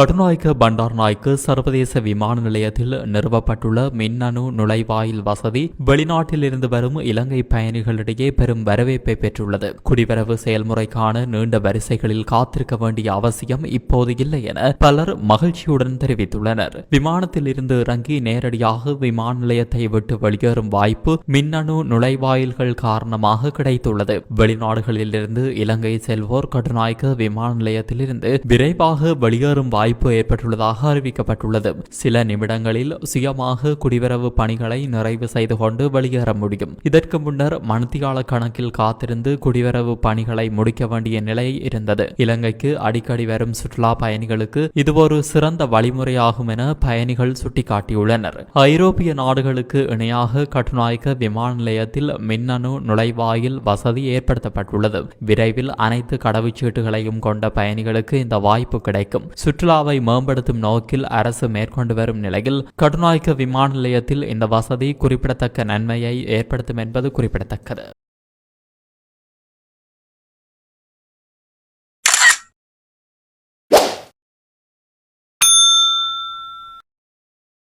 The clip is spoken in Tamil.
கடுநாயக்க பண்டார்நாயக்க சர்வதேச விமான நிலையத்தில் நிறுவப்பட்டுள்ள மின்னணு நுழைவாயில் வசதி வெளிநாட்டில் இருந்து வரும் இலங்கை பயணிகளிடையே பெரும் வரவேற்பை பெற்றுள்ளது. குடிவரவு செயல்முறைக்கான நீண்ட வரிசைகளில் காத்திருக்க வேண்டிய அவசியம் இப்போது இல்லை என பலர் மகிழ்ச்சியுடன் தெரிவித்துள்ளனர். விமானத்தில் இருந்து இறங்கி நேரடியாக விமான நிலையத்தை விட்டு வெளியேறும் வாய்ப்பு மின்னணு நுழைவாயில்கள் காரணமாக கிடைத்துள்ளது. வெளிநாடுகளில் இருந்து இலங்கை செல்வோர் கடுநாயக்க விமான நிலையத்திலிருந்து விரைவாக வெளியேறும் வாய்ப்பு வாய்ப்பு ஏற்பட்டுள்ளதாக அறிவிக்கப்பட்டுள்ளது. சில நிமிடங்களில் சுயமாக குடிவரவு பணிகளை நிறைவு செய்து கொண்டு வெளியேற முடியும். இதற்கு முன்னர் மணித்தியால கணக்கில் காத்திருந்து குடிவரவு பணிகளை முடிக்க வேண்டிய நிலை இருந்தது. இலங்கைக்கு அடிக்கடி வரும் சுற்றுலா பயணிகளுக்கு இது ஒரு சிறந்த வழிமுறையாகும் என பயணிகள் சுட்டிக்காட்டியுள்ளனர். ஐரோப்பிய நாடுகளுக்கு இணையாக கட்டுநாயக்க விமான நிலையத்தில் மின்னணு நுழைவாயில் வசதி ஏற்படுத்தப்பட்டுள்ளது. விரைவில் அனைத்து கடவுச்சீட்டுகளையும் கொண்ட பயணிகளுக்கு இந்த வாய்ப்பு கிடைக்கும். சுற்றுலா சுற்றுலாவை மேம்படுத்தும் நோக்கில் அரசு மேற்கொண்டு வரும் நிலையில் கடுநாயக்க விமான நிலையத்தில் இந்த வசதி குறிப்பிடத்தக்க நன்மையை ஏற்படுத்தும் என்பது குறிப்பிடத்தக்கது.